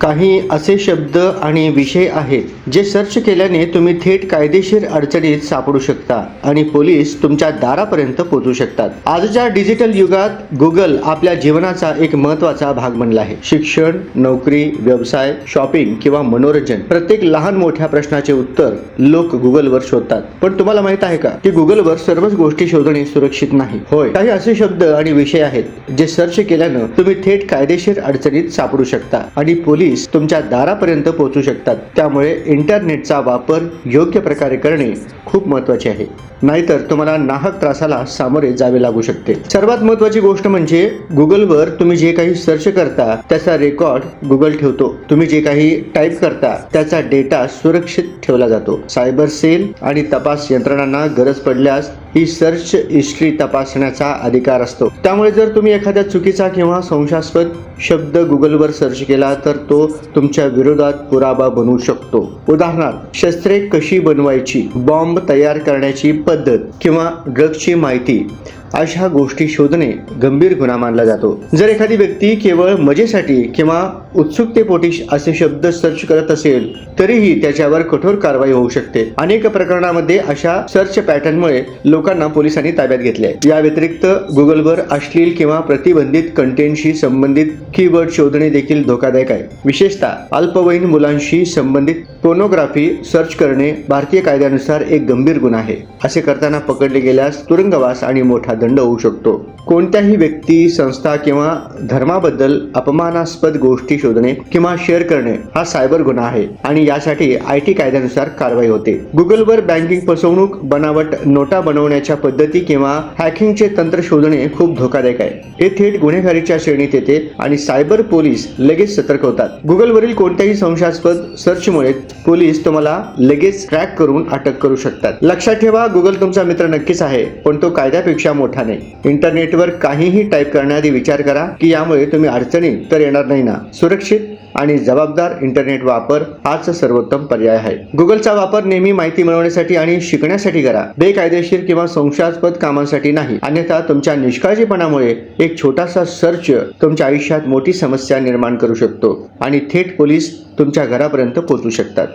काही असे शब्द आणि विषय आहेत जे सर्च केल्याने तुम्ही थेट कायदेशीर अडचणीत सापडू शकता आणि पोलीस तुमच्या दारापर्यंत पोहोचू शकतात. आजच्या डिजिटल युगात गुगल आपल्या जीवनाचा एक महत्त्वाचा भाग बनला आहे. शिक्षण नोकरी व्यवसाय शॉपिंग किंवा मनोरंजन प्रत्येक लहान मोठ्या प्रश्नाचे उत्तर लोक गुगलवर शोधतात. पण तुम्हाला माहीत आहे का की गुगलवर सर्वच गोष्टी शोधणे सुरक्षित नाही? होय. काही असे शब्द आणि विषय आहेत जे सर्च केल्यानं तुम्ही थेट कायदेशीर अडचणीत सापडू शकता आणि पोलीस तुमच्या दारापर्यंत पोहोचू शकतात. त्यामुळे इंटरनेटचा वापर योग्य प्रकारे करणे खूप महत्त्वाचे आहे. नाहीतर तुम्हाला नाहक त्रासाला सामोरे जावे लागू शकते. सर्वात महत्वाची गोष्ट म्हणजे गुगलवर तुम्ही जे काही सर्च करता त्याचा रेकॉर्ड गुगल ठेवतो. तुम्ही जे काही टाईप करता त्याचा डेटा सुरक्षित ठेवला जातो. सायबर सेल आणि तपास यंत्रणांना गरज पडल्यास ही सर्च हिस्ट्री तपासण्याचा अधिकार असतो. त्यामुळे जर तुम्ही एखाद्या चुकीचा किंवा संशयास्पद शब्द गुगलवर सर्च केला तर तो तुमच्या विरोधात पुरावा बनवू शकतो. उदाहरणार्थ शस्त्रे कशी बनवायची बॉम्ब तयार करण्याची पद्धत किंवा ड्रग्जची माहिती. अशा गोष्टी शोधणे गंभीर गुन्हा मानला जातो. जर एखादी व्यक्ती केवळ मजेसाठी किंवा उत्सुकतेपोटी असे शब्द सर्च करत असेल तरीही त्याच्यावर कठोर कारवाई होऊ शकते. अनेक प्रकरणामध्ये अशा सर्च पॅटर्नमुळे लोकांना पोलिसांनी ताब्यात घेतले या व्यतिरिक्त गुगलवर अश्लील किंवा प्रतिबंधित कंटेंटशी संबंधित कीवर्ड शोधणे देखील धोकादायक आहे. विशेषतः अल्पवयीन मुलांशी संबंधित पोर्नोग्राफी सर्च करणे भारतीय कायद्यानुसार एक गंभीर गुन्हा आहे. असे करताना पकडले गेल्यास तुरुंगवास आणि मोठा दंड होऊ शकतो. कोणत्याही व्यक्ती संस्था किंवा धर्माबद्दल अपमानास्पद गोष्टी शोधणे किंवा शेअर करणे हा सायबर गुन्हा आहे आणि यासाठी आय टी कायद्यानुसार कारवाई होते. गुगलवर बँकिंग फसवणूक बनावट नोटा बनवण्याच्या पद्धती किंवा हॅकिंगचे तंत्र शोधणे खूप धोकादायक आहे. हे थेट गुन्हेगारीच्या श्रेणीत येते आणि सायबर पोलीस लगेच सतर्क होतात. गुगलवरील कोणत्याही संशयास्पद सर्चमुळे पोलीस तुम्हाला लगेच ट्रॅक करून अटक करू शकतात. लक्षात ठेवा गुगल तुमचा मित्र नक्कीच आहे पण तो कायद्यापेक्षा मोठा नाही. इंटरनेटवर काहीही टाईप करण्याआधी विचार करा की यामुळे तुम्ही अडचणी तर येणार नाही ना. सुरक्षित आणि जबाबदार इंटरनेट वापर हाच सर्वोत्तम पर्याय आहे. गुगलचा वापर नेहमी माहिती मिळवण्यासाठी आणि शिकण्यासाठी करा. बेकायदेशीर किंवा संशयास्पद कामांसाठी नाही. अन्यथा तुमच्या निष्काळजीपणामुळे एक छोटासा सर्च तुमच्या आयुष्यात मोठी समस्या निर्माण करू शकतो आणि थेट पोलीस तुमच्या घरापर्यंत पोहोचू शकतात.